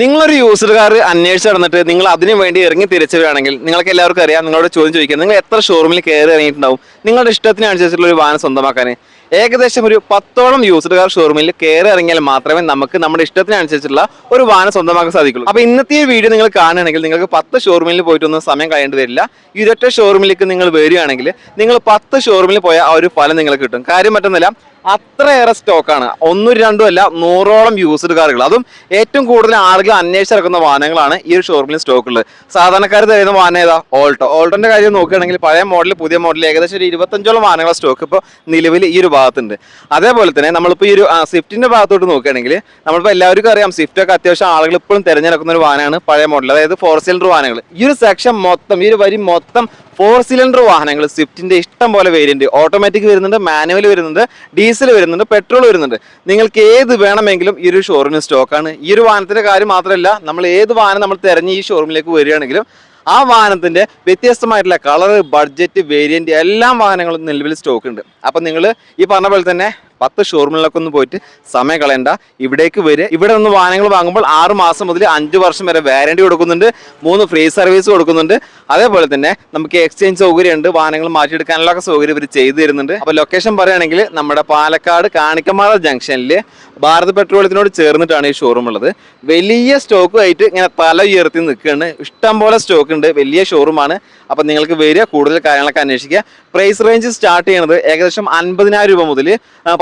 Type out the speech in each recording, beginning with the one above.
നിങ്ങളൊരു യൂസർകാർ അന്വേഷിച്ച് നടന്നിട്ട് നിങ്ങൾ അതിനു വേണ്ടി ഇറങ്ങി തിരിച്ചവരാണെങ്കിൽ നിങ്ങൾക്ക് എല്ലാവർക്കും അറിയാം നിങ്ങളോട് ചോദ്യം ചോദിക്കാം. നിങ്ങൾ എത്ര ഷോറൂമിൽ കയറി ഇറങ്ങിയിട്ടുണ്ടാവും? നിങ്ങളുടെ ഇഷ്ടത്തിനനുസരിച്ചുള്ള ഒരു വാഹനം സ്വന്തമാക്കാൻ. ഏകദേശം ഒരു പത്തോളം യൂസർകാർ ഷോറൂമിൽ കയറി ഇറങ്ങിയാൽ മാത്രമേ നമുക്ക് നമ്മുടെ ഇഷ്ടത്തിനനുസരിച്ചുള്ള ഒരു വാഹനം സ്വന്തമാക്കാൻ സാധിക്കുള്ളൂ. അപ്പോൾ ഇന്നത്തെ ഈ വീഡിയോ നിങ്ങൾ കാണുകയാണെങ്കിൽ നിങ്ങൾക്ക് പത്ത് ഷോറൂമിൽ പോയിട്ടൊന്നും സമയം കഴിയേണ്ടി വരില്ല. ഇരട്ട ഷോറൂമിലേക്ക് നിങ്ങൾ വരികയാണെങ്കിൽ നിങ്ങൾ പത്ത് ഷോറൂമിൽ പോയ ആ ഒരു ഫലം നിങ്ങൾക്ക് കിട്ടും. കാര്യം മറ്റൊന്നുമില്ല അത്രയേറെ സ്റ്റോക്കാണ് ഒന്നും രണ്ടും അല്ല നൂറോളം യൂസ്ഡ് കാറുകൾ അതും ഏറ്റവും കൂടുതൽ ആളുകൾ അന്വേഷിച്ചിറക്കുന്ന വാഹനങ്ങളാണ് ഈ ഒരു ഷോറൂമിൽ സ്റ്റോക്ക് ഉള്ളത്. സാധാരണക്കാർ തരുന്ന വാഹനം ഏതാ? ഓൾട്ടോ ഓൾട്ടോന്റെ കാര്യം നോക്കുകയാണെങ്കിൽ പഴയ മോഡൽ പുതിയ മോഡൽ ഏകദേശം ഒരു ഇരുപത്തഞ്ചോളം വാഹനങ്ങൾ സ്റ്റോക്ക് ഇപ്പോൾ നിലവിൽ ഈ ഒരു ഭാഗത്തുണ്ട്. അതേപോലെ തന്നെ നമ്മളിപ്പോൾ ഈ ഒരു സ്വിഫ്റ്റിന്റെ ഭാഗത്തോട്ട് നോക്കുകയാണെങ്കിൽ നമ്മളിപ്പോൾ എല്ലാവർക്കും അറിയാം സ്വിഫ്റ്റ് ഒക്കെ അത്യാവശ്യം ആളുകൾ ഇപ്പോഴും തിരഞ്ഞെടുക്കുന്ന ഒരു വാഹനമാണ് പഴയ മോഡൽ അതായത് ഫോർ സിലിണ്ടർ വാഹനങ്ങൾ. ഈ ഒരു സെക്ഷൻ മൊത്തം ഈ ഒരു വരി മൊത്തം ഫോർ സിലിണ്ടർ വാഹനങ്ങൾ സ്വിഫ്റ്റിന്റെ ഇഷ്ടം പോലെ വേരിയന്റ് ഓട്ടോമാറ്റിക് വരുന്നുണ്ട് മാനുവൽ വരുന്നുണ്ട് ഡീസൽ വരുന്നുണ്ട് പെട്രോൾ വരുന്നുണ്ട്. നിങ്ങൾക്ക് ഏത് വേണമെങ്കിലും ഈ ഒരു ഷോറൂമിൽ സ്റ്റോക്കാണ് ഈ ഒരു വാഹനത്തിന്റെ കാര്യം മാത്രമല്ല നമ്മൾ ഏത് വാഹനം നമ്മൾ തിരഞ്ഞ് ഈ ഷോറൂമിലേക്ക് വരികയാണെങ്കിലും ആ വാഹനത്തിന്റെ വ്യത്യസ്തമായിട്ടുള്ള കളർ ബഡ്ജറ്റ് വേരിയന്റ് എല്ലാ വാഹനങ്ങളും നിലവിൽ സ്റ്റോക്ക് ഉണ്ട്. അപ്പം നിങ്ങൾ ഈ പറഞ്ഞ പോലെ തന്നെ പത്ത് ഷോറൂമിലൊക്കെ ഒന്ന് പോയിട്ട് സമയം കളയണ്ട. ഇവിടേക്ക് വരെ ഇവിടെ നിന്ന് വാഹനങ്ങൾ വാങ്ങുമ്പോൾ ആറ് മാസം മുതൽ അഞ്ച് വർഷം വരെ വാരണ്ടി കൊടുക്കുന്നുണ്ട്. മൂന്ന് ഫ്രീ സർവീസ് കൊടുക്കുന്നുണ്ട്. അതേപോലെ തന്നെ നമുക്ക് എക്സ്ചേഞ്ച് സൗകര്യമുണ്ട്. വാഹനങ്ങൾ മാറ്റിയെടുക്കാനുള്ള സൗകര്യം ഇവർ ചെയ്തു തരുന്നുണ്ട്. അപ്പോൾ ലൊക്കേഷൻ പറയുകയാണെങ്കിൽ നമ്മുടെ പാലക്കാട് കാണിക്കമാറ ജംഗ്ഷനിൽ ഭാരത് പെട്രോളിയത്തിനോട് ചേർന്നിട്ടാണ് ഈ ഷോറൂം ഉള്ളത്. വലിയ സ്റ്റോക്ക് ആയിട്ട് ഇങ്ങനെ തല ഉയർത്തി നിൽക്കുകയാണ്. ഇഷ്ടം പോലെ സ്റ്റോക്ക് ഉണ്ട്. വലിയ ഷോറൂമാണ് അപ്പം നിങ്ങൾക്ക് വരിക കൂടുതൽ കാര്യങ്ങളൊക്കെ അന്വേഷിക്കുക. പ്രൈസ് റേഞ്ച് സ്റ്റാർട്ട് ചെയ്യുന്നത് ഏകദേശം അൻപതിനായിരം രൂപ മുതൽ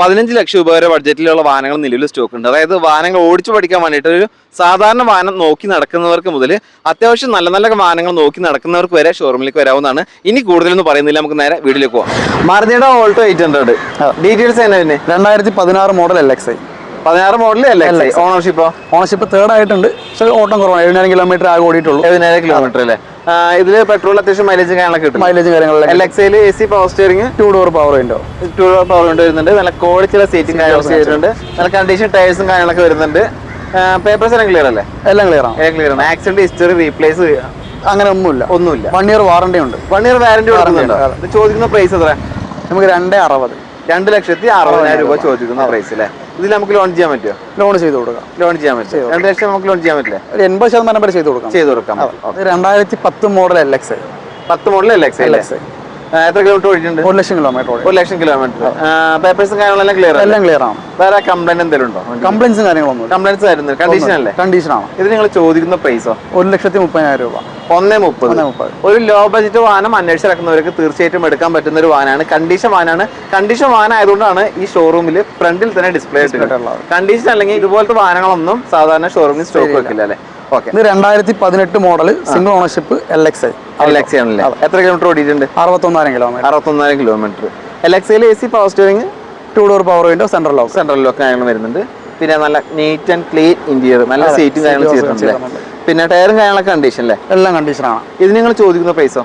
പതിനഞ്ച് ലക്ഷം രൂപ വരെ ബഡ്ജറ്റിലുള്ള വാഹനങ്ങൾ നിലവിൽ സ്റ്റോക്ക് ഉണ്ട്. അതായത് വാഹനങ്ങൾ ഓടിച്ചു പഠിക്കാൻ വേണ്ടിയിട്ട് ഒരു സാധാരണ വാഹനം നോക്കി നടക്കുന്നവർക്ക് മുതൽ അത്യാവശ്യം നല്ല നല്ല വാഹനങ്ങൾ നോക്കി നടക്കുന്നവർക്ക് വരെ ഷോറൂമിലേക്ക് വരാവുന്നതാണ്. ഇനി കൂടുതലൊന്നും പറയുന്നില്ല. നമുക്ക് നേരെ വീട്ടിലേക്ക് പോകാം മാരുതിയുടെ ഓൾട്ടോ എയ്റ്റ് ഹൺഡ്രഡ് ഡീറ്റെയിൽസ് തന്നെ പിന്നെ രണ്ടായിരത്തി പതിനാറ് മോഡൽ എൽ എക്സ് ഐ പതിനാറ് മോഡൽ അല്ലേ ഓണർഷിപ്പോ ഓണർഷിപ്പ് തേർഡ് ആയിട്ടുണ്ട്. പക്ഷേ ഓട്ടം കുറവാണ്. എഴുപതിനായിരം കിലോമീറ്റർ ആകെ ഓടിയിട്ടുള്ളൂ. ഏതിനായിരം കിലോമീറ്റർ അല്ലേ? ഇതിൽ പെട്രോൾ അത്യാവശ്യം മൈലേജ് കാര്യങ്ങളൊക്കെ കിട്ടും. മൈലേജ് കാര്യങ്ങളൊക്കെ എൽ എക്സ് ഐയിൽ A C power steering two door power window two door power window വരുന്നുണ്ട്. നല്ല ക്വാളിറ്റിയുള്ള സീറ്റും കാര്യങ്ങളൊക്കെ വരുന്നുണ്ട്. നല്ല കണ്ടീഷൻ ടയേഴ്സും കാര്യങ്ങളൊക്കെ വരുന്നുണ്ട്. പേപ്പേഴ്സ് എല്ലാം ക്ലിയർ അല്ലേ? എല്ലാം ക്ലിയർ ആണ്. എല്ലാം ക്ലിയർ ആണ്. ആക്സിഡന്റ് ഹിസ്റ്ററി റീപ്ലേസ് അങ്ങനെ ഒന്നുമില്ല. ഒന്നുമില്ല. വൺ ഇയർ വാറണ്ടി ഉണ്ട്. വൺ ഇയർ വാറണ്ടി കൊടുക്കുന്നുണ്ടോ. ചോദിക്കുന്ന പ്രൈസ് എത്ര നമുക്ക് രണ്ടേ അറുപത്. രണ്ട് ലക്ഷത്തി അറുപതിനായിരം രൂപ ചോദിക്കുന്ന പ്രൈസ് അല്ലേ? ഇതിൽ നമുക്ക് ലോൺ ചെയ്യാൻ പറ്റുമോ ലോൺ ചെയ്ത് കൊടുക്കാം. ലോൺ ചെയ്യാൻ പറ്റും രണ്ട് ലക്ഷം നമുക്ക് ലോൺ ചെയ്യാൻ പറ്റില്ല? ഒരു എൺപത് ശതമാനം വരെ ചെയ്ത് കൊടുക്കാം. ചെയ്ത് കൊടുക്കാം. രണ്ടായിരത്തി പത്ത് മോഡൽ എൽ എക്സ് പത്ത് model L X L X എത്ര കിലോമീറ്റർ ഓടിയിട്ടുണ്ട് ഒരു ലക്ഷം കിലോമീറ്റർ ഒരു ലക്ഷം കിലോമീറ്റർ പേപ്പേഴ്സും കാര്യങ്ങളെല്ലാം ക്ലിയർ എല്ലാം ക്ലിയർ ആണ്. വേറെ കംപ്ലൈന്റ് എന്തെങ്കിലും ഉണ്ടോ കംപ്ലൈൻസും കാര്യങ്ങളൊന്നും കംപ്ലൈന്റ്സ് ആയിരുന്നു കണ്ടീഷൻ അല്ലേ? കണ്ടീഷനാണ് ഇത് നിങ്ങൾ ചോദിക്കുന്ന പ്രൈസോ ഒരു ലക്ഷത്തി മുപ്പതിനായിരം രൂപ. ഒന്നേ മുപ്പത്. ഒരു ലോ ബഡ്ജറ്റ് വാഹനം അന്വേഷിച്ചിറക്കുന്നവർക്ക് തീർച്ചയായിട്ടും എടുക്കാൻ പറ്റുന്ന ഒരു വാഹനമാണ്. കണ്ടീഷൻ വാഹനമാണ്. കണ്ടീഷൻ വാഹനം ആയതുകൊണ്ടാണ് ഈ ഷോറൂമിൽ ഫ്രണ്ടിൽ തന്നെ ഡിസ്പ്ലേ ചെയ്തിട്ടുള്ളത് കണ്ടീഷൻ അല്ലെങ്കിൽ ഇതുപോലത്തെ വാഹനങ്ങളൊന്നും സാധാരണ ഷോറൂമിൽ സ്റ്റോക്ക് വെക്കില്ല അല്ലേ? ഇത് രണ്ടായിരത്തി പതിനെട്ട് model single ownership L X I L X ആണല്ലേ? എത്ര കിലോമീറ്റർ ഓടിയിട്ടുണ്ട്? അറുപത്തൊന്നായിരം കിലോമീറ്റർ അറുപത്തൊന്നായിരം കിലോമീറ്റർ എൽ എക്സിൽ A C power steering two door power window central lock central lock കാര്യങ്ങൾ വരുന്നുണ്ട്. പിന്നെ നല്ല നീറ്റ് ആൻഡ് ക്ലീൻ ഇന്റീരിയർ നല്ല സീറ്റും കാര്യങ്ങളും ചെയ്തിട്ടുണ്ട്. പിന്നെ ടയറും കാര്യങ്ങളൊക്കെ കണ്ടീഷൻ അല്ലേ എല്ലാം കണ്ടീഷനാണ് ഇത് നിങ്ങൾ ചോദിക്കുന്ന പൈസ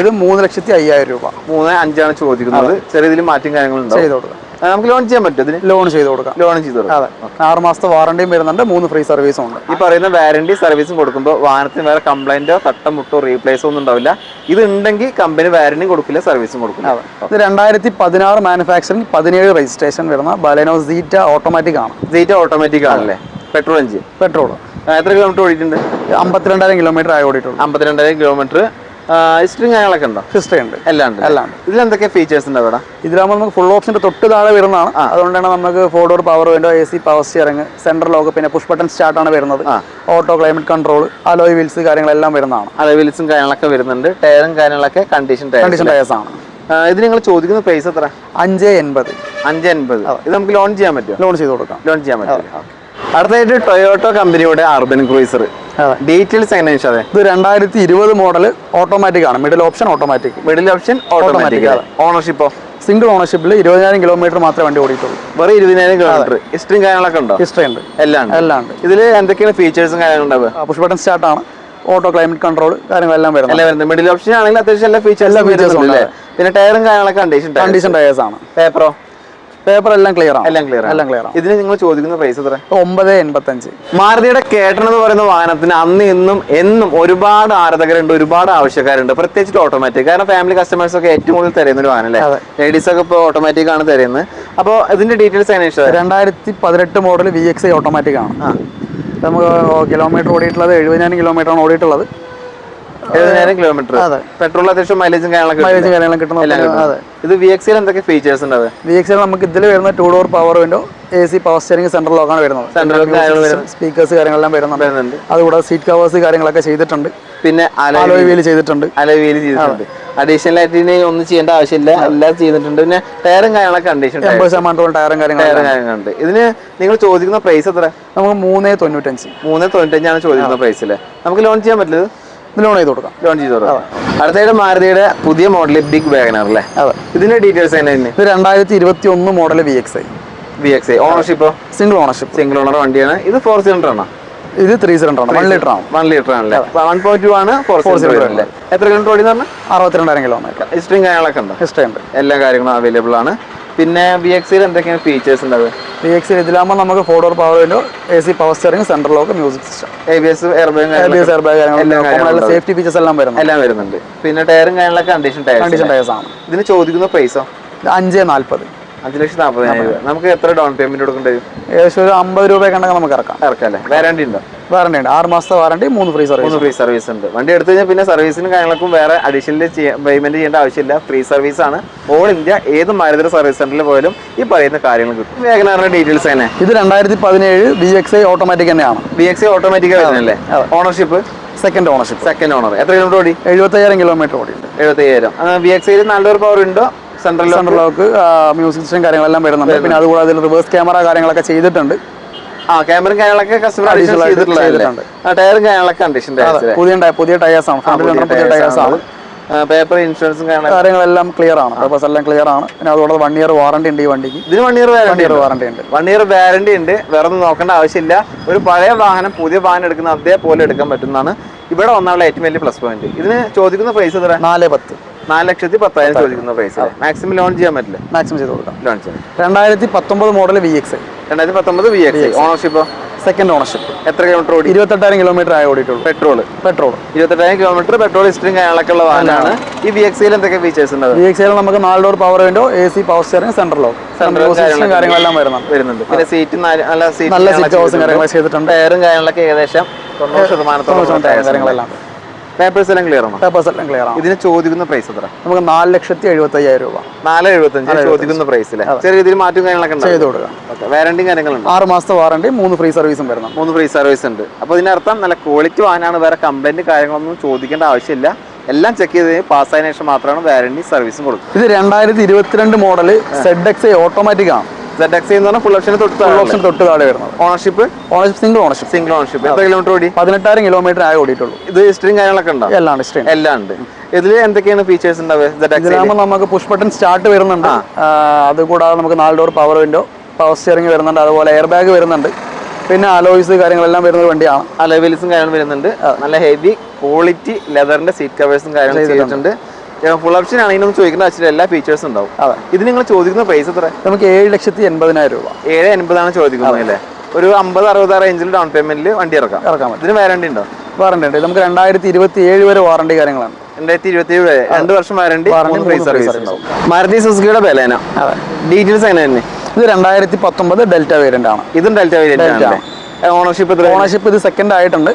ഇത് മൂന്ന് ലക്ഷത്തി അയ്യായിരം രൂപ. മൂന്ന് അഞ്ചാണ് ചോദിക്കുന്നത്. ചെറിയ ഇതിൽ മാറ്റം കാര്യങ്ങളുണ്ടാവും. ചെയ്ത് കൊടുക്കാം. ആ, നമുക്ക് ലോൺ ചെയ്യാൻ പറ്റും ഇതിന്? ലോൺ ചെയ്ത് കൊടുക്കാം. ലോൺ ചെയ്ത് കൊടുക്കാം. അതെ. ആറ് മാസത്തെ വാറണ്ടിയും വരുന്നുണ്ട് മൂന്ന് ഫ്രീ സർവീസും ഉണ്ട്. ഈ പറയുന്ന വാറണ്ടി സർവീസും കൊടുക്കുമ്പോൾ വാഹനത്തിന് വേറെ കംപ്ലൈന്റോ തട്ടം മുട്ടോ റീപ്ലേസോ ഒന്നും ഉണ്ടാവില്ല. ഇത് ഉണ്ടെങ്കിൽ കമ്പനി വാറണ്ടിയും കൊടുക്കില്ല സർവീസും കൊടുക്കില്ല. ഇത് രണ്ടായിരത്തി പതിനാറ് മാനുഫാക്ചറിംഗ് പതിനേഴ് രജിസ്ട്രേഷൻ വരുന്ന ബലേനോ സീറ്റ ഓട്ടോമാറ്റിക് ആണ്. സീറ്റ ഓട്ടോമാറ്റിക് ആണല്ലേ? പെട്രോൾ എഞ്ചിൻ പെട്രോൾ എത്ര കിലോമീറ്റർ ഓടിയിട്ടുണ്ട്? അമ്പത്തിരണ്ടായിരം കിലോമീറ്റർ ആയി ഓടിയിട്ടുള്ളൂ. അമ്പത്തിരണ്ടായിരം കിലോമീറ്റർ ഹിസ്റ്ററിയും കാര്യങ്ങളൊക്കെ ഉണ്ടോ? ഹിസ്റ്ററി ഉണ്ട്. എല്ലാം ഉണ്ട്. എല്ലാം ഉണ്ട്. ഇതിൽ എന്തൊക്കെ ഫീച്ചേഴ്സ് ഉണ്ട് അവിടെ? ഇതിലാകുമ്പോൾ നമുക്ക് ഫുൾ ഓപ്ഷന്റെ തൊട്ട് താഴെ വരുന്നതാണ്. അതുകൊണ്ടാണ് നമുക്ക് four door power window A C power steering central lock പിന്നെ പുഷ് ബട്ടൺ സ്റ്റാർട്ട് ആണ് വരുന്നത്. Auto climate control alloy wheels കാര്യങ്ങളെല്ലാം വരുന്നതാണ്. അലോയ് വീൽസും കാര്യങ്ങളൊക്കെ വരുന്നുണ്ട്. ടയറും കാര്യങ്ങളൊക്കെ കണ്ടീഷൻ ടയർ കണ്ടീഷൻ ടയേഴ്സ് ആണ്. ഇത് നിങ്ങൾ ചോദിക്കുന്ന പ്രൈസ് എത്ര? അഞ്ച് എൺപത്. അഞ്ച് എൺപത്. ഇത് നമുക്ക് ലോൺ ചെയ്യാൻ പറ്റുമോ? ലോൺ ചെയ്ത് കൊടുക്കാം. ലോൺ ചെയ്യാൻ പറ്റും അടുത്തായിട്ട് ടൊയോട്ടോ കമ്പനിയുടെ അർബൻ ക്രൂയിസർ ഡീറ്റെയിൽസ് എങ്ങനെ അതെ ഇത് രണ്ടായിരത്തി ഇരുപത് മോഡൽ ഓട്ടോമാറ്റിക് ആണ് middle option automatic middle option automatic ഓണർഷിപ്പോ single ഓണർഷിപ്പിൽ ഇരുപതിനായിരം കിലോമീറ്റർ മാത്രമേ വണ്ടി ഓടിയിട്ടുള്ളൂ. വെറും ഇരുപതിനായിരം കിലോമീറ്റർ ഹിസ്റ്ററിയും കാര്യങ്ങളൊക്കെ ഉണ്ടോ? ഹിസ്റ്ററി ഉണ്ട്. എല്ലാം എല്ലാം ഉണ്ട്. ഇതിൽ എന്തൊക്കെയാണ് ഫീച്ചേഴ്സും കാര്യങ്ങളുണ്ടാവുക പുഷ് ബട്ടൺ സ്റ്റാർട്ട് ആണ്. ഓട്ടോ ക്ലൈമറ്റ് കൺട്രോൾ കാര്യങ്ങളെല്ലാം വരുന്നത്. മിഡിൽ ഓപ്ഷൻ ആണെങ്കിൽ അത്യാവശ്യം എല്ലാ ഫീച്ചേഴ്സും പിന്നെ ടയറും കാര്യങ്ങളൊക്കെ കണ്ടീഷൻ കണ്ടീഷൻ ടയേഴ്സ് ആണ്. പേപ്പറോ പേപ്പർ എല്ലാം ക്ലിയർ ആണ്? എല്ലാം ക്ലിയർ എല്ലാം ക്ലിയർ ആണ്? ഇതിന് നിങ്ങൾ ചോദിക്കുന്ന പ്രൈസ് എത്ര? ഒമ്പത് എൺപത്തഞ്ച്. മാരുതിയുടെ കേട്ടൺ എന്ന് പറയുന്ന വാഹനത്തിന് അന്ന് ഇന്നും എന്നും ഒരുപാട് ആരാധകരുണ്ട് ഒരുപാട് ആവശ്യക്കാരുണ്ട്. പ്രത്യേകിച്ച് ഓട്ടോമാറ്റിക് കാരണം ഫാമിലി കസ്റ്റമേഴ്സ് ഒക്കെ ഏറ്റവും കൂടുതൽ തരുന്ന ഒരു വാഹനം അല്ലേ. ലേഡീസ് ഒക്കെ ഇപ്പോൾ ഓട്ടോമാറ്റിക് ആണ് തരുന്നത്. അപ്പോൾ ഇതിന്റെ ഡീറ്റെയിൽസ് എങ്ങനെ ഇഷ്ടം? രണ്ടായിരത്തി പതിനെട്ട് model V X I automatic ആണ് നമുക്ക് കിലോമീറ്റർ ഓടിയിട്ടുള്ളത് എഴുപതിനായിരം കിലോമീറ്റർ ആണ് ഓടിയിട്ടുള്ളത്. എഴുപതിനായിരം കിലോമീറ്റർ അതെ. പെട്രോൾ അത്യാവശ്യം മൈലേജും കാര്യങ്ങളൊക്കെ മൈലേജും കാര്യങ്ങളും കിട്ടുന്ന കിട്ടും. അതെ. ഇത് വി എക്സിൽ എന്തൊക്കെ ഫീച്ചേഴ്സ് ഉണ്ട് വി എക്സിൽ നമുക്ക് ഇതിൽ വരുന്ന two door power window A C power steering central ലോക്കാണ് വരുന്നത്. സെൻട്രൽ. സ്പീക്കേഴ്സ് കാര്യങ്ങളെല്ലാം വരുന്നുണ്ട്. അതുകൂടാതെ സീറ്റ് കവേഴ്സ് കാര്യങ്ങളൊക്കെ ചെയ്തിട്ടുണ്ട്. പിന്നെ അലോയ് വീൽ ചെയ്തിട്ടുണ്ട്. അലോയ് വീൽ ചെയ്തിട്ടുണ്ട്. അഡീഷണൽ ആയിട്ട് ഇനി ഒന്നും ചെയ്യേണ്ട ആവശ്യമില്ല. എല്ലാം ചെയ്തിട്ടുണ്ട്. പിന്നെ ടയറും കാര്യങ്ങളൊക്കെ കണ്ടീഷൻ എൺപത് ശതമാനത്തോളം ടയറും കാര്യങ്ങളും കാര്യങ്ങളുണ്ട്. ഇതിന് നിങ്ങൾ ചോദിക്കുന്ന പ്രൈസ് എത്ര? നമുക്ക് മൂന്നേ തൊണ്ണൂറ്റഞ്ച്. മൂന്നേ തൊണ്ണൂറ്റഞ്ചാണ് ചോദിക്കുന്ന പ്രൈസിൽ നമുക്ക് ലോൺ ചെയ്യാൻ പറ്റില്ല ലോൺ ചെയ്ത് കൊടുക്കാം. ലോൺ ചെയ്ത് കൊടുക്കാം. അടുത്തായിട്ട് മാരുതിയുടെ പുതിയ മോഡൽ ബിഗ് വാഗനർ അല്ലേ? അതെ. ഇതിന്റെ ഡീറ്റെയിൽസ് തന്നെ ഇത് രണ്ടായിരത്തി ഇരുപത്തി ഒന്ന് model V X I V X I ഓണർഷിപ്പോ single ownership single owner വണ്ടിയാണ്. ഇത് ഫോർ സിലിണ്ടർ ആണോ? ഇത് ത്രീ സിലിണ്ടർ ആണ്. വൺ ലിറ്റർ ആണ്. വൺ ലിറ്റർ ആണല്ലേ? വൺ പോയിന്റ് ടു ആണ് ഫോർ സിലിണ്ടർ അല്ലേ? എത്ര കിലോമീറ്റർ ഓടി പറഞ്ഞാൽ അറുപത്തിരണ്ടായിരം കിലോമീറ്റർ ഹിസ്റ്ററിയും കാര്യങ്ങളൊക്കെ ഉണ്ട്? ഹിസ്റ്ററി ഉണ്ട്. എല്ലാ കാര്യങ്ങളും അവൈലബിൾ ആണ്. പിന്നെ വി എക്സിൽ എന്തൊക്കെയാണ് ഫീച്ചേഴ്സ് ഉണ്ടാവുക വി എക്സിൽ ഇതിലാകുമ്പോൾ നമുക്ക് four door power window A C power steering central lock music system A B S airbag air bag കാര്യങ്ങൾ സേഫ്റ്റി ഫീച്ചേഴ്സ് എല്ലാം വരുന്നത് എല്ലാം വരുന്നുണ്ട്. പിന്നെ ടയറും കാര്യങ്ങളൊക്കെ കണ്ടീഷൻ ടയർ കണ്ടീഷൻ ടയേഴ്സ് ആണ്. ഇതിന് ചോദിക്കുന്ന പ്രൈസോ അഞ്ച് നാൽപ്പത് അഞ്ച് ലക്ഷത്തി നാൽപ്പതിനായിരം രൂപ. നമുക്ക് എത്ര ഡൗൺ പേയ്മെന്റ് കൊടുക്കേണ്ടി വരും? ഏകദേശം ഒരു അമ്പത് രൂപയൊക്കെ ഉണ്ടെങ്കിൽ നമുക്ക് ഇറക്കാം. ഇറക്കല്ലേ വാറണ്ടി ഉണ്ടോ? വാറണ്ടി ഉണ്ട്. ആറ് മാസത്തെ വാറണ്ടി മൂന്ന് ഫ്രീ സർവീസ് മൂന്ന് ഫ്രീ സർവീസ് ഉണ്ട്. വണ്ടി എടുത്തു കഴിഞ്ഞാൽ പിന്നെ സർവീസിനും കാര്യങ്ങൾക്കും വേറെ അഡീഷണൽ പേയ്മെന്റ് ചെയ്യേണ്ട ആവശ്യമില്ല. ഫ്രീ സർവീസ് ആണ്. ഓൾ ഇന്ത്യ ഏത് മാരുതി സർവീസ് സെന്ററിൽ പോയാലും ഈ പറയുന്ന കാര്യങ്ങൾ കിട്ടും. വേഗനാറിന്റെ ഡീറ്റെയിൽസ് തന്നെ ഇത് രണ്ടായിരത്തി പതിനേഴ് ബി എക്സ് ഐ ഓട്ടോമാറ്റിക് തന്നെയാണ് B X automatic വരുന്നല്ലേ ownership second ownership second owner എത്ര കിലോമീറ്റർ ഓടി? എഴുപത്തയ്യായിരം കിലോമീറ്റർ ഓടി എഴുപത്തയ്യായിരം. ബി എക്സ് ഐയിൽ നല്ലൊരു പവർ ഉണ്ടോ? Central central lock music system കാര്യങ്ങളെല്ലാം വരുന്നുണ്ട്. പിന്നെ അതുകൂടാതെ റിവേഴ്സ് ക്യാമറ കാര്യങ്ങളൊക്കെ ചെയ്തിട്ടുണ്ട്. ആ ക്യാമറയും കാര്യങ്ങളൊക്കെ കസ്റ്റമർ അഡീഷണൽ ചെയ്തിട്ടുണ്ട്. ടയറും കാര്യങ്ങളൊക്കെ കണ്ടീഷൻ പുതിയ പുതിയ ടയേഴ്സ് ആണ്. പുതിയ ടയേഴ്സ് ആണ്. പേപ്പർ ഇൻഷുറൻസും കാര്യങ്ങളെല്ലാം ക്ലിയർ ആണ്. പേപ്പേഴ്സ് എല്ലാം ക്ലിയർ ആണ്. പിന്നെ അതുകൂടാതെ വൺ ഇയർ വാറണ്ടി ഉണ്ട് ഈ വണ്ടിക്ക്. ഇതിന് വൺ ഇയർ വാറണ്ടി വാറണ്ടി ഉണ്ട്. വൺ ഇയർ വാറണ്ടി ഉണ്ട്. വേറെ നോക്കേണ്ട ആവശ്യമില്ല. ഒരു പഴയ വാഹനം പുതിയ വാഹനം എടുക്കുന്ന അതേപോലെ എടുക്കാൻ പറ്റുന്നതാണ്. ഇവിടെ വന്നുള്ള ഏറ്റവും വലിയ പ്ലസ് പോയിന്റ് ഇതിന് ചോദിക്കുന്ന പ്രൈസ് എത്ര നാല് പത്ത്. നാല് ലക്ഷത്തി പത്തായിരം ചോദിക്കുന്ന പ്രൈസ് മാക്സിമം ലോൺ ചെയ്യാൻ പറ്റില്ല? മാക്സിമം ചെയ്ത് കൊടുക്കാം. ലോൺ ചെയ്യാം രണ്ടായിരത്തി പത്തൊമ്പത് മോഡൽ വി എക്സ് രണ്ടായിരത്തി പത്തൊമ്പത് V X ownership second ownership എത്ര കിലോമീറ്റർ ഓടി ഇരുപത്തെട്ടായിരം കിലോമീറ്റർ ആയി ഓടിയിട്ടുള്ളൂ. പെട്രോൾ പെട്രോൾ ഇരുപത്തെട്ടായിരം കിലോമീറ്റർ പെട്രോൾ ഹിസ്റ്ററിയും കാര്യങ്ങളൊക്കെ ഉള്ള വാഹനമാണ് ഈ വി എക്സിയിൽ എന്തൊക്കെ ഫീച്ചേഴ്സ് ഉണ്ട് വി എക്സ് നമുക്ക് നാല് door power window A C power steering central lock central കാര്യങ്ങളെല്ലാം വരുന്നുണ്ട്. വരുന്നുണ്ട്. പിന്നെ സീറ്റ് നല്ല സീറ്റ് നല്ല സീറ്റ് ഹൗസും കാര്യങ്ങളൊക്കെ ചെയ്തിട്ടുണ്ട്. ടയറും കാര്യങ്ങളൊക്കെ ഏകദേശം തൊണ്ണൂറ് ശതമാനത്തോളം കാര്യങ്ങളെല്ലാം. പേപ്പേഴ്സ് എല്ലാം ക്ലിയർ ആണോ? പേപ്പേഴ്സ് എല്ലാം ക്ലിയർ ആണ്? ഇതിന് ചോദിക്കുന്ന പ്രൈസ് എത്ര? നമുക്ക് നാല് ലക്ഷത്തി എഴുപത്തി അയ്യായിരം രൂപ നാല് എഴുപത്തഞ്ച് ചോദിക്കുന്ന പ്രൈസിലെ ചെറിയ രീതിയിൽ മാറ്റം കാര്യങ്ങളൊക്കെ ചെയ്ത് കൊടുക്കാം. വാറണ്ടി കാര്യങ്ങളുണ്ട്? ആറ് മാസത്തെ വാറണ്ടി മൂന്ന് ഫ്രീ സർവീസും വരണം മൂന്ന് ഫ്രീ സർവീസ് ഉണ്ട്. അപ്പോൾ ഇതിനർത്ഥം നല്ല ക്വാളിറ്റി വാഹനമാണ്. വേറെ കംപ്ലൈന്റ് കാര്യങ്ങളൊന്നും ചോദിക്കേണ്ട ആവശ്യമില്ല. എല്ലാം ചെക്ക് ചെയ്ത് പാസ്സായതിനു ശേഷം മാത്രമാണ് വാറണ്ടി സർവീസും കൊടുക്കുന്നത് ഇത് രണ്ടായിരത്തി ഇരുപത്തിരണ്ട് മോഡൽ സെഡ് എക്സ് ഓട്ടോമാറ്റിക് ആണ്. സെഡ് എക്സ് എന്ന് പറഞ്ഞാൽ ഫുൾ ഓപ്ഷന് തൊട്ട് ഫുൾ ഓപ്ഷൻ തൊട്ട് താഴെ വരുന്നത്. Ownership ownership single ownership single ownership എത്ര കിലോമീറ്റർ ഓടി? പതിനെട്ടായിരം കിലോമീറ്റർ ആയി ഓടിയിട്ടുള്ളൂ. ഇത് ഹിസ്റ്ററിയും കാര്യങ്ങളൊക്കെ ഉണ്ടോ? എല്ലാം ഡിസ്ട്രിക്ട് എല്ലാം ഉണ്ട്. ഇതിൽ എന്തൊക്കെയാണ് ഫീച്ചേഴ്സ് ഉണ്ടാവുക ഇതിലാകുമ്പോൾ നമുക്ക് പുഷ് ബട്ടൺ സ്റ്റാർട്ട് വരുന്നുണ്ട്. അതുകൂടാതെ നമുക്ക് നാല് door power window power steering വരുന്നുണ്ട് അതുപോലെ എയർ ബാഗ് വരുന്നുണ്ട്. പിന്നെ അലോയ്സ് കാര്യങ്ങളെല്ലാം വരുന്ന വണ്ടിയാണ്. അലോവിൽസും കാര്യങ്ങളും വരുന്നുണ്ട്. നല്ല ഹെവി ക്വാളിറ്റി ലെതറിന്റെ സീറ്റ് കവേഴ്സും കാര്യങ്ങളും ചെയ്തിട്ടുണ്ട്. ഫുൾ ഓപ്ഷൻ ആണെങ്കിലും ഇതിനൊന്നും ചോദിക്കേണ്ട ആവശ്യമില്ല. എല്ലാ ഫീച്ചേഴ്സും ഉണ്ടാവും. അതെ. ഇത് നിങ്ങൾ ചോദിക്കുന്ന പ്രൈസ് എത്ര? നമുക്ക് ഏഴ് ലക്ഷത്തി എൺപതിനായിരം രൂപ. ഏഴ് എൺപതാണ് ചോദിക്കുന്നത് അല്ലേ? ഒരു അമ്പത് അറുപത് റേഞ്ചിൽ ഡൗൺ പേയ്മെന്റിൽ വണ്ടി ഇറക്കാം. ഇറക്കാം പറ്റും. ഇതിന് വാറണ്ടി ഉണ്ടോ? വാറണ്ടി ഉണ്ട്. നമുക്ക് രണ്ടായിരത്തി ഇരുപത്തി ഏഴ് വരെ വാറണ്ടി കാര്യങ്ങളാണ്. രണ്ടായിരത്തി ഇരുപത്തി ഏഴ് രണ്ട് വർഷം വാറണ്ടി മാരുതി സുസുക്കിയുടെ ബലേന. അതെ. ഡീറ്റെയിൽസ് എങ്ങനെ തന്നെ ഇത് രണ്ടായിരത്തി പത്തൊമ്പത് ഡെൽറ്റ വേരിയന്റ് ആണ്. ഇതും ഡെൽറ്റ വേരിയന്റ് ആണ്. ഓണർഷിപ്പ് ഓണർഷിപ്പ് ഇത് സെക്കൻഡ് ആയിട്ടുണ്ട്.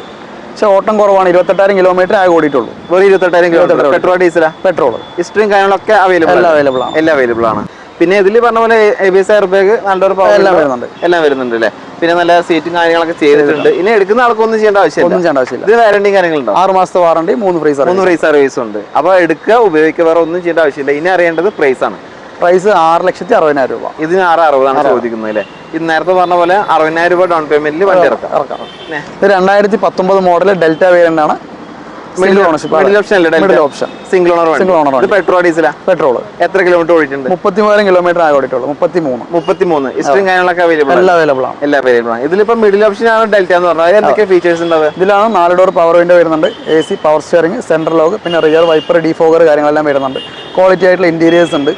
പക്ഷെ ഓട്ടം കുറവാണ്. ഇരുപത്തെട്ടായിരം കിലോമീറ്റർ ആകെ ഓടിയിട്ടുള്ളൂ. വെറും ഇരുപത്തെട്ടായിരം കിലോമീറ്റർ പെട്രോൾ ഡീസലാ പെട്രോൾ ഹിസ്റ്ററിയും കാര്യങ്ങളൊക്കെ അവൈലബിൾ എല്ലാം അവൈലബിൾ ആണ്. എല്ലാം അവൈലബിൾ ആണ്. പിന്നെ ഇതിൽ പറഞ്ഞ പോലെ A B S air bag നല്ലൊരു പവർ എല്ലാം വരുന്നുണ്ട്. എല്ലാം വരുന്നുണ്ട് അല്ലേ പിന്നെ നല്ല സീറ്റും കാര്യങ്ങളൊക്കെ ചെയ്തിട്ടുണ്ട്. ഇനി എടുക്കുന്ന ആൾക്കൊന്നും ചെയ്യേണ്ട ആവശ്യമില്ല. ഒന്നും ചെയ്യേണ്ട ആവശ്യമില്ല. ഇത് വാറണ്ടി കാര്യങ്ങളുണ്ടോ? ആറ് മാസത്തെ വാറണ്ടി മൂന്ന് ഫ്രീ സർവീസ് മൂന്ന് ഫ്രീ സർവീസ് ഉണ്ട്. അപ്പോൾ എടുക്കുക ഉപയോഗിക്കുക വേറെ ഒന്നും ചെയ്യേണ്ട ആവശ്യമില്ല. ഇനി അറിയേണ്ടത് പ്രൈസ് ആണ്. പ്രൈസ് ആറ് ലക്ഷത്തി അറുപതിനായിരം രൂപ. ഇതിന് ആറ് അറുപതാണ് ചോദിക്കുന്നത് അല്ലേ ഇത് നേരത്തെ പറഞ്ഞ പോലെ അറുപതിനായിരം രൂപ ഡൗൺ പേയ്മെന്റിൽ വണ്ടി ഇറക്കാം. ഇറക്കാം ഇത് രണ്ടായിരത്തി പത്തൊമ്പത് മോഡൽ ഡെൽറ്റ വേരിയന്റ് ആണ്. ഓണർഷിപ്പ് മിഡിൽ ഓപ്ഷൻ അല്ലേ middle option single owner single owner petrol ഡീസലാ petrol എത്ര കിലോമീറ്റർ ഓടിയിട്ടുണ്ട്? മുപ്പത്തി മൂവായിരം കിലോമീറ്റർ ആകെ ഓടിയിട്ടുള്ളൂ. മുപ്പത്തി മൂന്ന് മുപ്പത്തി മൂന്ന് ഹിസ്റ്ററിയും കാര്യങ്ങളൊക്കെ അവൈലബിൾ എല്ലാം അവൈലബിൾ ആണ്. എല്ലാ അവൈലബിൾ ആണ്. ഇതിലിപ്പോ മിഡിൽ ഓപ്ഷൻ ആണ് ഡെൽറ്റ എന്ന് പറഞ്ഞാൽ എന്തൊക്കെ ഫീച്ചേഴ്സ് ഉണ്ടാവുക ഇതിലാണ് നാല് ഡോർ പവർ വിൻഡോ വരുന്നുണ്ട്. A C power steering central lock പിന്നെ റിയർ വൈപ്പർ ഡിഫോഗർ കാര്യങ്ങളെല്ലാം വരുന്നുണ്ട്. ക്വാളിറ്റി ആയിട്ടുള്ള ഇന്റീരിയേഴ്സ് ഉണ്ട്.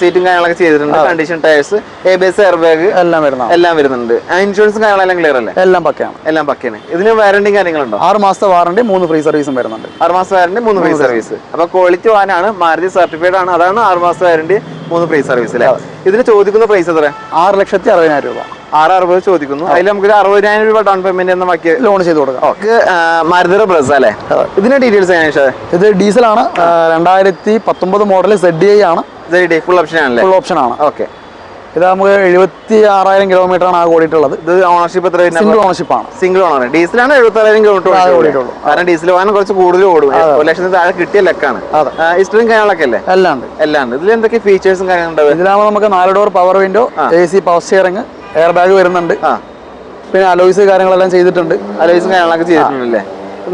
സീറ്റും കാര്യങ്ങളൊക്കെ ചെയ്തിട്ടുണ്ട്. Condition tyres A B S air bag എല്ലാം വരുന്നുണ്ട് എല്ലാം വരുന്നുണ്ട്. ഇൻഷുറൻസ് കാര്യങ്ങളെല്ലാം ക്ലിയർ അല്ലേ? എല്ലാം പക്കയാണ്. എല്ലാം പക്കയാണ്. ഇതിന് വാറണ്ടിയും കാര്യങ്ങളുണ്ടോ? ആറ് മാസത്തെ വാറണ്ടി മൂന്ന് ഫ്രീ സർവീസും വരുന്നുണ്ട്. ആറ് മാസം വാറണ്ടി മൂന്ന് ഫ്രീ സർവീസ് അപ്പൊ ക്വാളിറ്റി വാനാണ്. മാരുതി സർട്ടിഫൈഡ് ആണ്. അതാണ് ആറ് മാസം വാരണ്ടി മൂന്ന് ഫ്രീ സർവീസ് അല്ലേ ഇതിന് ചോദിക്കുന്ന പ്രൈസ് എത്ര ആറ് ലക്ഷത്തി അറുപതിനായിരം രൂപ. ആറ് അറുപത് ചോദിക്കുന്നു. അതിൽ നമുക്ക് അറുപതിനായിരം രൂപ ഡൗൺ പേയ്മെന്റ് എന്ന ബാക്കി ലോൺ ചെയ്ത് കൊടുക്കാം. ഓക്കെ മാരുതിയുടെ ബ്രസ് അല്ലേ? ഇതിന്റെ ഡീറ്റെയിൽസ് എങ്ങനെയാണ് ഇത് ഡീസൽ ആണ്. രണ്ടായിരത്തി പത്തൊമ്പത് മോഡൽ സെഡ് ഐ ആണ്. ഫുൾ ഓപ്ഷൻ ആണല്ലേ? ഫുൾ ഓപ്ഷൻ ആണ്. ഓക്കെ ഇത് നമുക്ക് എഴുപത്തി ആറായിരം കിലോമീറ്റർ ആണ് ആ ഓടിയിട്ടുള്ളത്. ഇത് ഓണർഷിപ്പ് എത്ര സിംഗിൾ ഓണർഷിപ്പ് ആണ്. സിംഗിൾ ഓണർ ഡീസലാണ് എഴുപത്താറായിരം കിലോമീറ്റർ ഓടിയിട്ടുള്ളൂ. കാരണം ഡീസൽ വാഹനം കുറച്ച് കൂടുതൽ ഓടും. ഒരു ലക്ഷത്തിന് താഴെ കിട്ടിയ ലക്കാണ്. ഇസ്റ്ററും കാര്യങ്ങളൊക്കെ അല്ലേ? എല്ലാം എല്ലാം ഇതിൽ എന്തൊക്കെ ഫീച്ചേഴ്സും കാര്യങ്ങളുണ്ടാവും ഇതിലാകുമ്പോൾ നമുക്ക് നാല് door power window A C power steering air bag വരുന്നുണ്ട്. പിന്നെ അലോയ്സ് കാര്യങ്ങളെല്ലാം ചെയ്തിട്ടുണ്ട്. അലോയ്സും കാര്യങ്ങളൊക്കെ ചെയ്തിട്ടുണ്ടല്ലേ?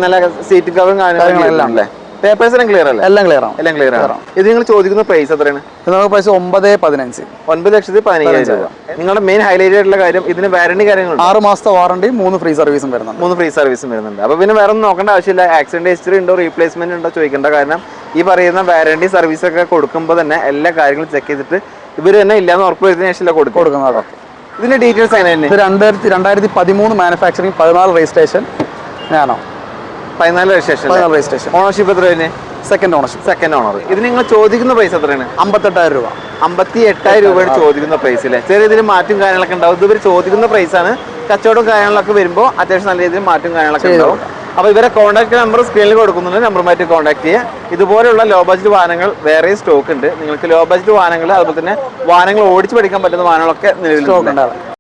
നല്ല സീറ്റ് കവറും കാര്യങ്ങളെല്ലാം അല്ലേ പേപ്പേഴ്സ് എല്ലാം ക്ലിയർ അല്ലേ? എല്ലാം ക്ലിയർ ആണ് എല്ലാം ക്ലിയർ ആണ് ഇത് നിങ്ങൾ ചോദിക്കുന്ന പ്രൈസ് എത്രയാണ്? നമുക്ക് പൈസ ഒമ്പത് പതിനഞ്ച്. ഒൻപത് ലക്ഷത്തി പതിനയ്യായിരം രൂപ. നിങ്ങളുടെ മെയിൻ ഹൈലൈറ്റ് ആയിട്ടുള്ള കാര്യം ഇതിന് വാറണ്ടി കാര്യങ്ങളുണ്ട്. ആറ് മാസത്തെ വാറണ്ടി മൂന്ന് ഫ്രീ സർവീസും വരുന്നുണ്ട്. മൂന്ന് ഫ്രീ സർവീസും വരുന്നുണ്ട്. അപ്പോൾ പിന്നെ വേറെ ഒന്നും നോക്കേണ്ട ആവശ്യമില്ല. ആക്സിഡന്റ് ഹിസ്റ്ററി ഉണ്ടോ റീപ്ലേസ്മെന്റ് ഉണ്ടോ ചോദിക്കേണ്ട കാരണം ഈ പറയുന്ന വാറണ്ടി സർവീസ് ഒക്കെ കൊടുക്കുമ്പോൾ തന്നെ എല്ലാ കാര്യങ്ങളും ചെക്ക് ചെയ്തിട്ട് ഇവർ തന്നെ ഇല്ലാന്ന് ഉറപ്പ് ശേഷം കൊടുക്കും കൊടുക്കുന്നത് ഇതിന്റെ ഡീറ്റെയിൽസ് എങ്ങനെ തന്നെ രണ്ടായിരത്തി രണ്ടായിരത്തി പതിമൂന്ന് മാനുഫാക്ചറിങ് പതിനാല് രജിസ്ട്രേഷൻ ഞാനോ? പതിനാല് രജിസ്ട്രേഷൻ പതിനാല് രജിസ്ട്രേഷൻ ഓണർഷിപ്പ് എത്ര തന്നെ സെക്കൻഡ് ഓണർഷിപ്പ് സെക്കൻഡ് ഓണർ ഇത് നിങ്ങൾ ചോദിക്കുന്ന പ്രൈസ് എത്രയാണ്? അമ്പത്തെട്ടായിരം രൂപ. അമ്പത്തി എട്ടായിരം രൂപയാണ് ചോദിക്കുന്ന പ്രൈസ് അല്ലേ ചെറിയ രീതിയിൽ മാറ്റും കാര്യങ്ങളൊക്കെ ഉണ്ടാവും. ഇതുവരെ ഇവർ ചോദിക്കുന്ന പ്രൈസ് ആണ്. കച്ചവടവും കാര്യങ്ങളൊക്കെ വരുമ്പോൾ അത്യാവശ്യം നല്ല രീതിയിൽ മാറ്റും കാര്യങ്ങളൊക്കെ ഉണ്ടാവും. അപ്പോൾ ഇവരെ കോൺടാക്ട് നമ്പർ സ്ക്രീനിൽ കൊടുക്കുന്നുണ്ട്. നമ്പറുമായിട്ട് കോൺടാക്ട് ചെയ്യുക. ഇതുപോലെയുള്ള ലോ ബഡ്ജറ്റ് വാഹനങ്ങൾ വേറെ സ്റ്റോക്ക് ഉണ്ട്. നിങ്ങൾക്ക് ലോ ബഡ്ജറ്റ് വാഹനങ്ങൾ അതുപോലെ തന്നെ വാഹനങ്ങൾ ഓടിച്ച് പഠിക്കാൻ പറ്റുന്ന വാഹനങ്ങളൊക്കെ സ്റ്റോക്ക് ഉണ്ടാവും.